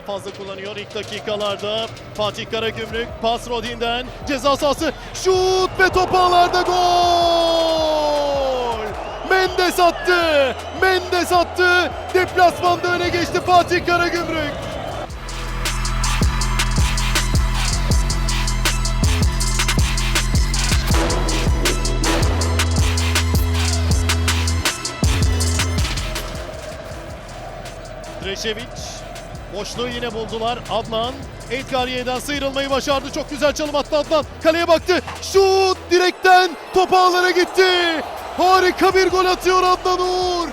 fazla kullanıyor ilk dakikalarda. Fatih Karagümrük pas Rodin'den ceza sahası şut ve top ağlarda gol! Mendes attı. Mendes attı. Deplasmanda öne geçti Fatih Karagümrük. Dreşeviç boşluğu yine buldular. Adnan Edgariye'den sıyrılmayı başardı. Çok güzel çalım attı Adnan. Kaleye baktı. Şut direkten top ağlara gitti. Harika bir gol atıyor Adnan Uğur.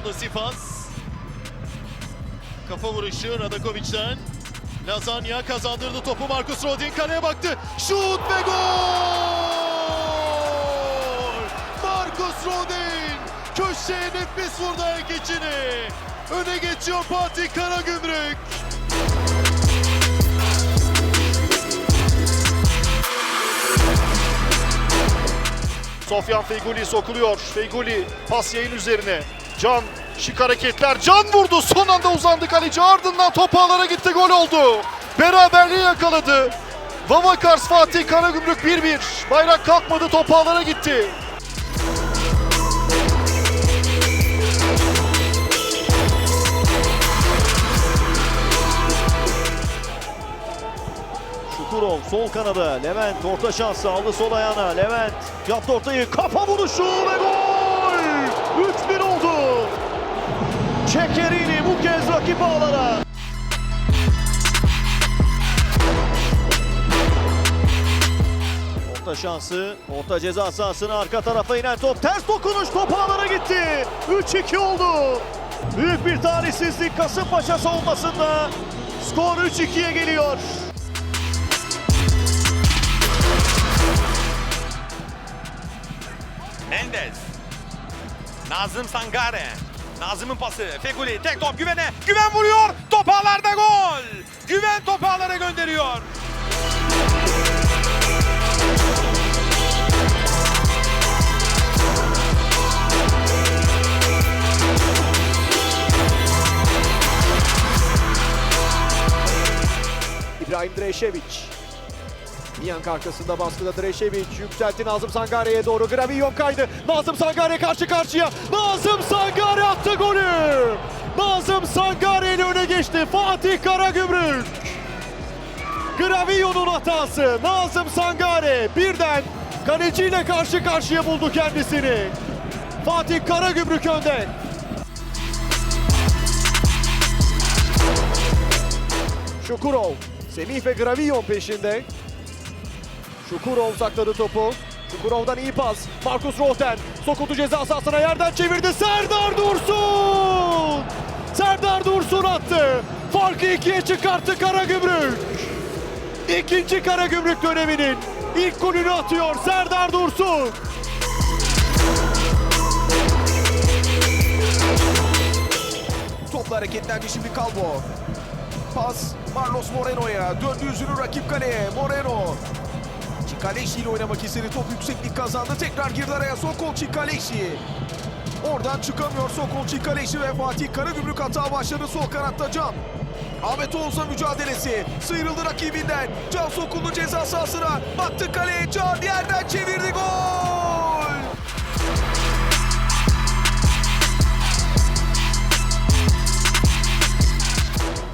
Ronaldo Sifas. Kafa vuruşu Radakovic'den. Lazanya kazandırdı topu Marcus Rodin kaleye baktı. Şut ve gol! Marcus Rodin köşeye nefis vurdu ayak içini. Öne geçiyor Fatih Karagümrük. Sofyan Feyguli sokuluyor. Feyguli pas yayın üzerine. Can şık hareketler. Can vurdu. Son anda uzandı kaleci. Ardından top ağlara gitti. Gol oldu. Beraberliği yakaladı. Vavakars Fatih Karagümrük 1-1. Bayrak kalkmadı. Top ağlara gitti. Şukurov sol kanada. Levent orta şansı aldı sol ayağına. Levent yaptı ortayı. Kafa vuruşu ve gol! Rakip ağlara. Orta şansı, orta ceza sahasına arka tarafa inen top. Ters dokunuş top ağlara gitti. 3-2 oldu. Büyük bir talihsizlik Kasımpaşa savunmasında. Skor 3-2'ye geliyor. Mendes. Nazım Sangare. Nazım'ın pası. Feguli tek top Güven'e. Güven vuruyor. Top ağlarda gol. Güven top ağlara gönderiyor. İbrahim Dreşeviç. Miyank arkasında baskıda Dreşeviç yükseltti Nazım Sangare'ye doğru. Gravillon kaydı. Nazım Sangare karşı karşıya. Nazım Sangare attı golü. Nazım Sangare ile öne geçti. Fatih Karagümrük. Gravillon'un hatası. Nazım Sangare birden kaleciyle karşı karşıya buldu kendisini. Fatih Karagümrük önde. Şukurov. Semih ve Gravillon peşinde. Şukurov sakladı topu. Şukurov'dan iyi pas. Markus Rohten sokuldu ceza sahasına yerden çevirdi. Serdar Dursun! Serdar Dursun attı. Farkı ikiye çıkarttı Karagümrük. İkinci Karagümrük döneminin ilk golünü atıyor Serdar Dursun. Topla hareketlendi şimdi Calvo. Pas Marlos Moreno'ya. Döndü yüzünü rakip kaleye. Moreno. Çikaleşi ile oynamak istedi. Top yükseklik kazandı. Tekrar girdi araya Sokol Çikaleşi. Oradan çıkamıyor Sokol Çikaleşi ve Fatih Karagümrük hata başladı sol kanatta Can. Ahmet Oğuz'a mücadelesi. Sıyrıldı rakibinden. Can sokuldu ceza sahasına. Baktı kaleye. Can yerden çevirdi. Gol!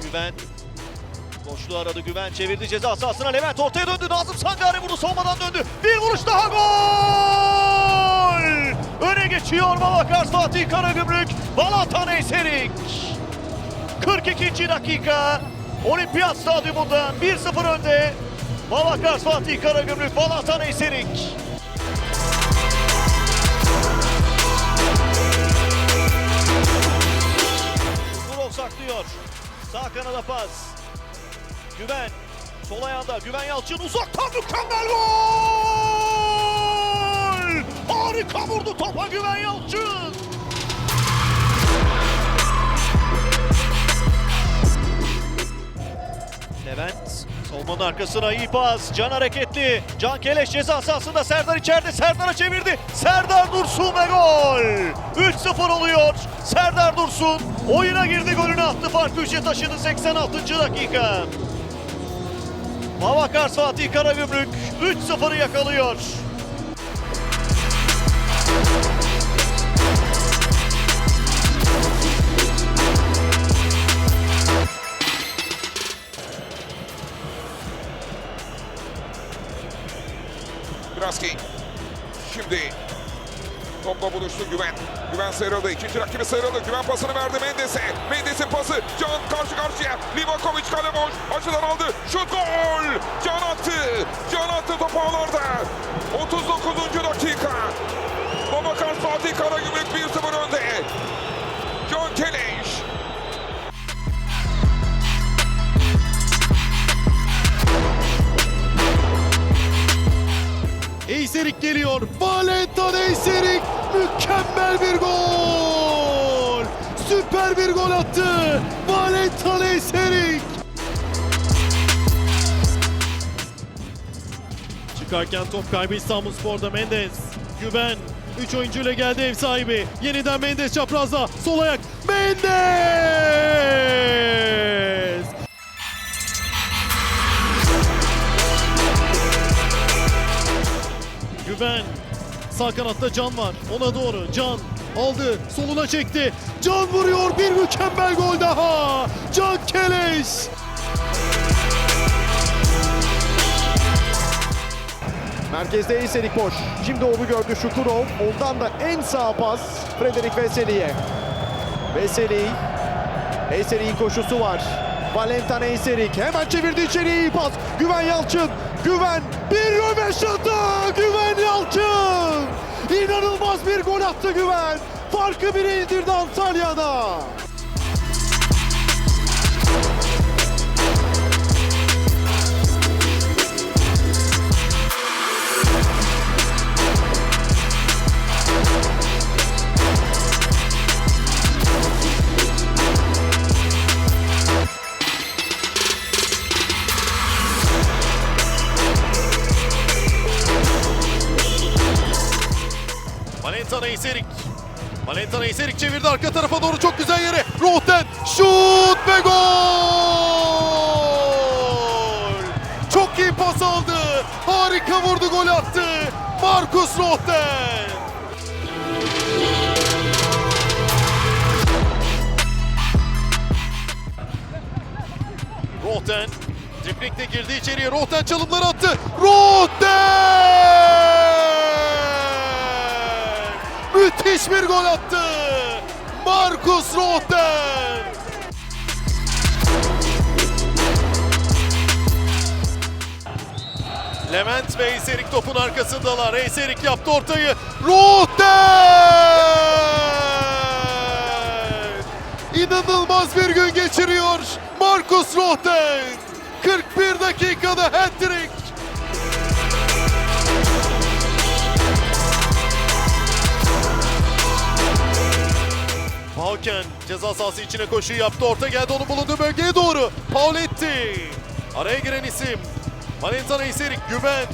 Güven boşluğu aradı Güven çevirdi ceza sahasına Levent ortaya döndü Nazım Sangare vurdu savunmadan döndü bir vuruş daha gol öne geçiyor Babakars Fatih Karagümrük Balatan Eserik 42. dakika Olimpiyat Stadyumunda 1-0 önde Babakars Fatih Karagümrük Balatan Eserik Kurov saklıyor. Sağ kanada pas. Güven. Sol ayağında Güven Yalçın uzaktan mükemmel gol! Harika! Vurdu topa Güven Yalçın. Levent savunmanın arkasına iyi pas. Can hareketli. Can Keleş ceza sahasında Serdar içeride. Serdar'a çevirdi. Serdar Dursun ve gol. 3-0 oluyor. Serdar Dursun oyuna girdi golünü attı. Farkı 3'e taşıdı 86. dakika. Mavakars Fatih Karagümrük 3-0'ı yakalıyor. Braski. Şimdi topla buluştu Güven. Güven sıyrıldı. İkinci rakibi sıyrıldı. Güven pasını verdi Mendes'e. Mendes'in pası. Can karşı karşıya. Livakovic kale boş. Açıdan aldı. Şut gol. Can attı. Can attı topu ağlarda. 39. dakika. Babakar Fatih Karagümrük 1-0 önde. Can Keleş. Eyserik geliyor. Valentin Eyserik mükemmel bir gol. Süper bir gol attı. Valentin Eyserik. Çıkarken top kaybı İstanbulspor'da Mendes. Güven 3 oyuncuyla geldi ev sahibi. Yeniden Mendes çaprazda. Sol ayak. Mendes! Güven. Sağ kanatta Can var. Ona doğru. Can aldı. Soluna çekti. Can vuruyor. Bir mükemmel gol daha. Can Keleş. Merkezde Eyserik boş. Şimdi onu gördü Şukurov. Ondan da en sağ pas Frederik Veseli'ye. Veseli. Eyserik'in koşusu var. Valentin Eyserik hemen çevirdi içeriye iyi pas. Güven Yalçın. Güven bir röveşata. Güven Yalçın. İnanılmaz bir gol attı Güven. Farkı bire indirdi Antalya'da. Eyserik çevirdi arka tarafa doğru çok güzel yere. Rohten şut ve gol! Çok iyi pas aldı. Harika vurdu gol attı. Markus Rohten. Rohten driplikte girdi içeriye. Rohten çalımları attı. Rohten! Müthiş bir gol attı. Markus Rohten. Levent ve Eyserik topun arkasındalar. Eyserik yaptı ortayı. Rohten! İnanılmaz bir gün geçiriyor. Markus Rohten. 41 dakikada hat-trick. Pauken ceza sahası içine koşuyu yaptı. Orta geldi onun bulunduğu bölgeye doğru. Pauletti. Araya giren isim. Valentin Eyserik, Güven.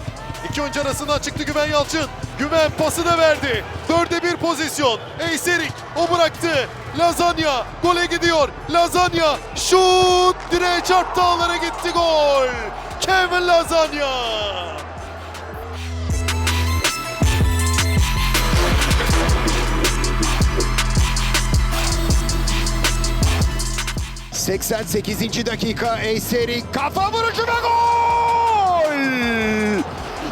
İki oyuncu arasından çıktı Güven Yalçın. Güven pası da verdi. Dörde bir pozisyon. Eyserik o bıraktı. Lazanya gole gidiyor. Lazanya şut direğe çarptı ağlara gitti gol. Kevin Lazanya. 88. dakika Eyserik kafa vuruşu ve gol!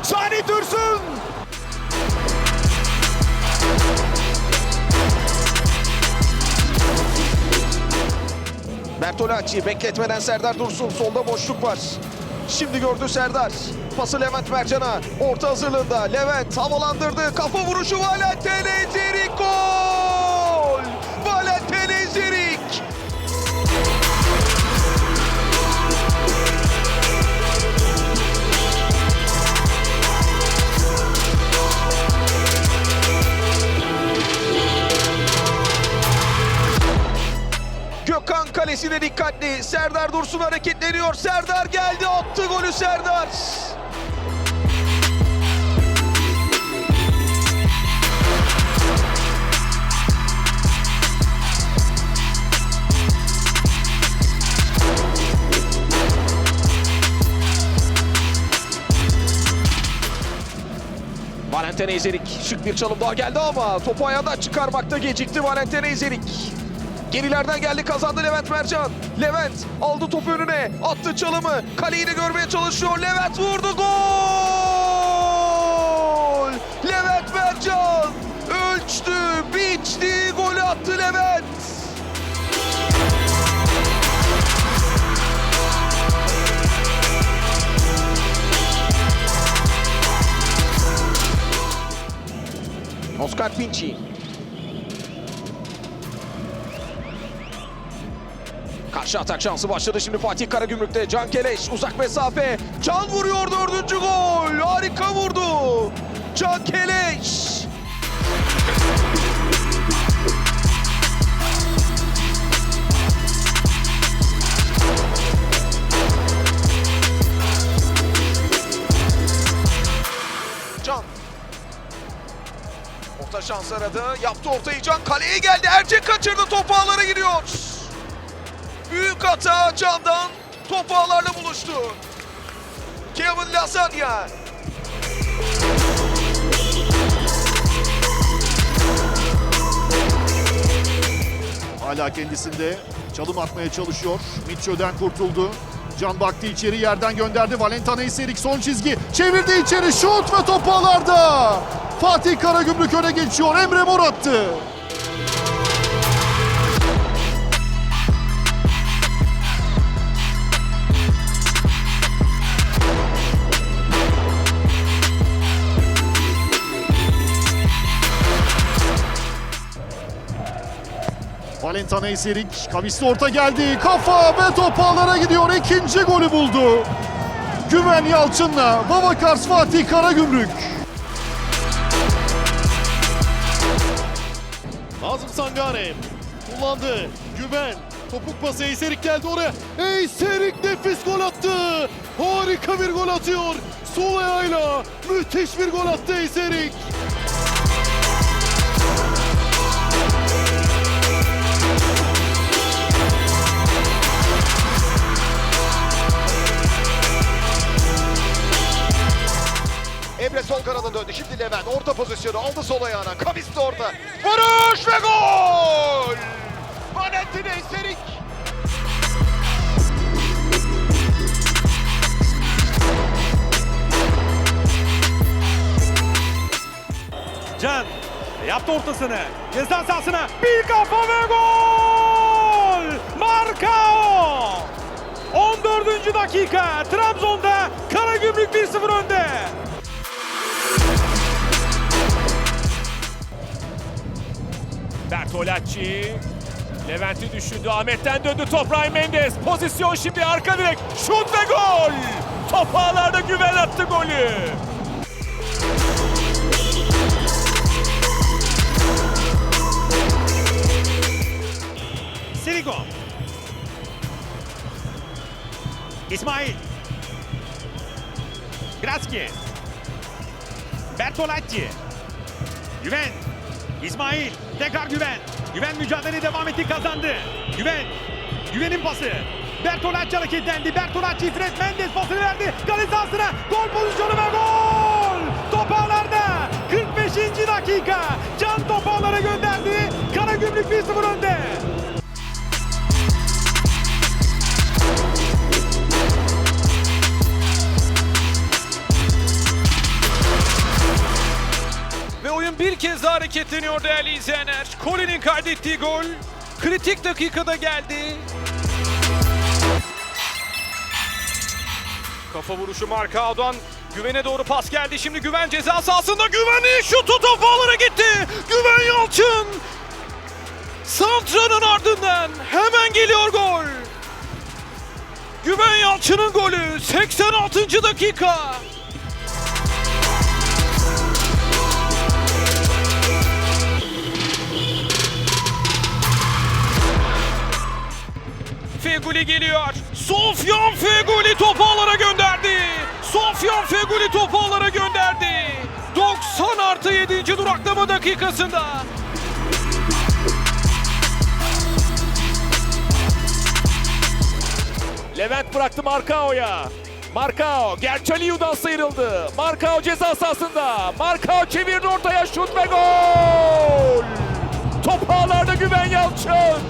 Sani Dursun! Bertolacci bekletmeden Serdar Dursun solda boşluk var. Şimdi gördü Serdar. Pası Levent Mercan'a. Orta hazırlığında Levent havalandırdı. Kafa vuruşu Valentin Ezerik gol! Valentin Ezerik! Kalesine dikkatli. Serdar Dursun hareketleniyor. Serdar geldi attı golü Serdar. Valentin Ezerik şık bir çalım daha geldi ama topu ayağından çıkarmakta gecikti Valentin Ezerik. Gerilerden geldi kazandı Levent Mercan. Levent aldı topu önüne attı çalımı. Kaleyi de görmeye çalışıyor. Levent vurdu gol! Levent Mercan ölçtü, biçti, golü attı Levent. Oscar Pinci. Karşı atak şansı başladı şimdi Fatih Karagümrük'te. Can Keleş uzak mesafe. Can vuruyor dördüncü gol. Harika vurdu. Can Keleş. Can. Orta şans aradı. Yaptı ortayı Can. Kaleye geldi. Ercek kaçırdı. Top ağlara gidiyor. Büyük hata Can'dan. Top ağlarla buluştu. Kevin Lasagna. Hala kendisinde çalım atmaya çalışıyor. Mitchell'den kurtuldu. Can baktı içeri yerden gönderdi. Valentana Eserik son çizgi. Çevirdi içeri şut ve top ağlarda. Fatih Karagümrük öne geçiyor. Emre Mor attı. Valentana Eserik kavisli orta geldi. Kafa ve top ağlara gidiyor. İkinci golü buldu. Güven Yalçın'la Babakars Fatih Karagümrük. Nazım Sangare kullandı. Güven topuk pası Eyserik geldi oraya. Eyserik nefis gol attı. Harika bir gol atıyor. Sol ayağıyla müthiş bir gol attı Eyserik. Emre sol kanada döndü. Şimdi Levent orta pozisyonu aldı sol ayağına. Kavis de orada. Vuruş ve gol! Valentin Eyserik. Can yaptı ortasını. Ceza sahasına bir kafa ve gol! Markao! 14. dakika Trabzon'da Karagümrük 1-0 önde. Bertolacci Levent'i düşündü. Ahmet'ten döndü top Ryan Mendes. Pozisyon şimdi arka direk. Şut ve gol. Top ağlarda güven attı golü. Sirigo. İsmail. Graski. Bertolacci. Güven. İsmail. Tekrar Güven. Güven mücadele devam etti kazandı. Güven. Güven'in pası. Bertolacci hareketlendi. Bertolacci Fred Mendes pasını verdi. Kale gol pozisyonu ve gol. Top ağlarda. 45. dakika. Can top ağlara gönderdi. Karagümrük 1-0 önde. Bir kez daha hareketleniyor değerli izleyenler. Colin'in kaydettiği gol kritik dakikada geldi. Kafa vuruşu Markao'dan Güven'e doğru pas geldi. Şimdi Güven ceza sahasında Güven'in şutu top ağlara gitti. Güven Yalçın. Santra'nın ardından hemen geliyor gol. Güven Yalçın'ın golü 86. dakika. Feguli geliyor. Sofyan Feguli topu ağlara gönderdi. Sofyan Feguli topu ağlara gönderdi. 90 artı 7. duraklama dakikasında. Levent bıraktı Markao'ya. Markao Gerçaliyu'dan sıyrıldı. Markao ceza sahasında. Markao çevirdi ortaya şut ve gol. Top ağlarda Güven Yalçın.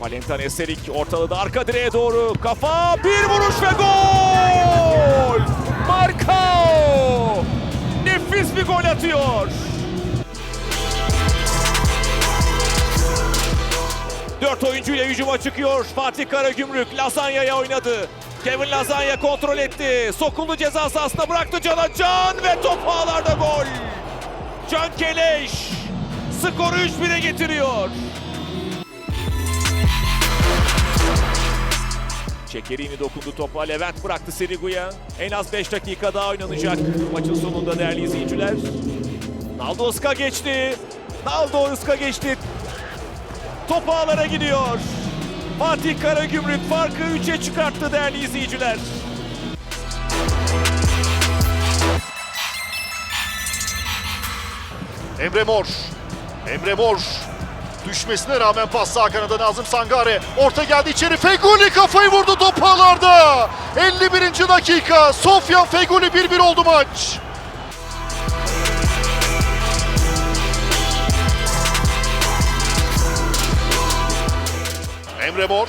Valentin Eserik ortaladı arka direğe doğru. Kafa bir vuruş ve gol! Markao! Nefis bir gol atıyor. Dört oyuncuyla hücuma çıkıyor. Fatih Karagümrük Lazanya'ya oynadı. Kevin Lazanya kontrol etti. Sokuldu ceza sahasına bıraktı Can'a Can ve top ağlarda gol. Can Keleş skoru 3-1'e getiriyor. Çekerini dokundu topa. Levent bıraktı Serigu'ya. En az 5 dakika daha oynanacak maçın sonunda değerli izleyiciler. Naldo Iska geçti. Naldo Iska geçti. Top ağlara gidiyor. Fatih Karagümrük farkı 3'e çıkarttı değerli izleyiciler. Emre Mor. Emre Mor. Düşmesine rağmen pas sağ kanada Nazım Sangare. Orta geldi içeri. Feguli kafayı vurdu top ağlarda. 51. dakika. Sofyan Feguli 1-1 oldu maç. Emre Mor.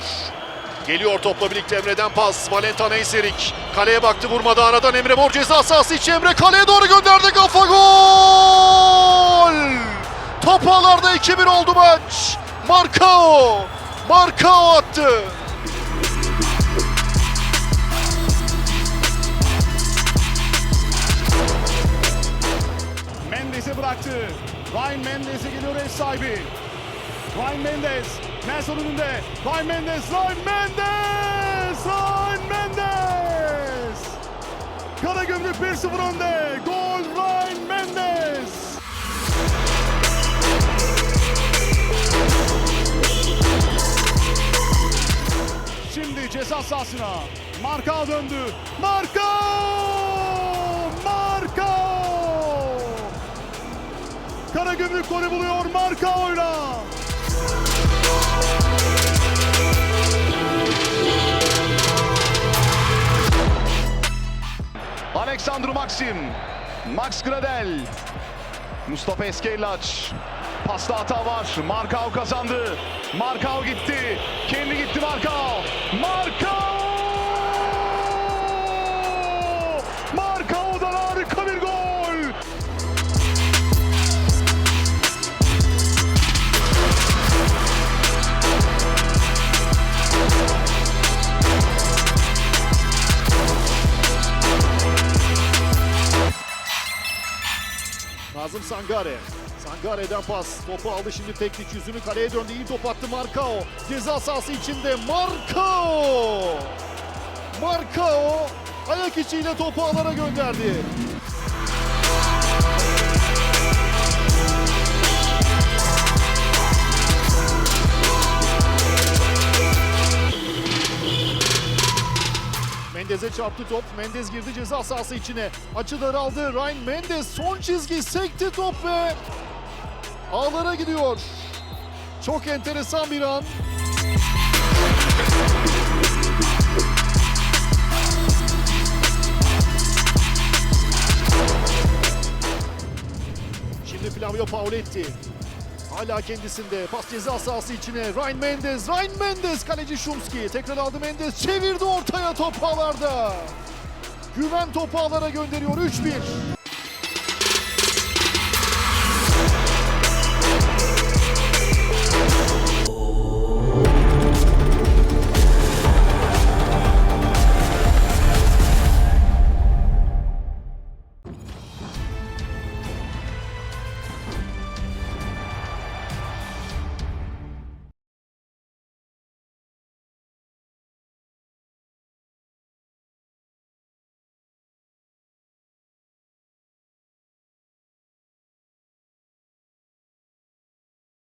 Geliyor topla birlikte Emre'den pas. Valentin Eyserik. Kaleye baktı vurmadı aradan Emre Mor ceza sahası içi Emre kaleye doğru gönderdi kafa gol! Top ağlarda 2-1 oldu maç. Markao. Markao attı. Mendes'e bıraktı. Ryan Mendes'e geliyor ev sahibi. Ryan Mendes. Nelson önünde. Ryan Mendes. Ryan Mendes. Ryan Mendes. Karagümrük 1-0 önde. Gol Ryan Mendes. Ceza sahasına. Marka döndü. Marka! Marka! Karagümrük golü buluyor Marka oyla. Aleksandru Maxim, Max Gradel, Mustafa Eskellaç. Pasta hata var. Markao kazandı. Markao gitti. Kendi gitti Markao. Markao! Markao'dan harika bir gol. Nazım Sangare. Sangare'den pas. Topu aldı şimdi teknik yüzünü kaleye döndü. İyi top attı Markao. Ceza sahası içinde Markao. Markao ayak içiyle topu alana gönderdi. Mendez'e çarptı top. Mendez girdi ceza sahası içine. Açı daraldı. Ryan Mendes son çizgi sekti top ve ağlara gidiyor. Çok enteresan bir an. Şimdi Flavio Pauletti. Hala kendisinde. Pas ceza sahası içine. Ryan Mendes. Ryan Mendes. Kaleci Şumski. Tekrar aldı Mendes. Çevirdi ortaya top ağlarda. Güven topu ağlara gönderiyor. 3-1.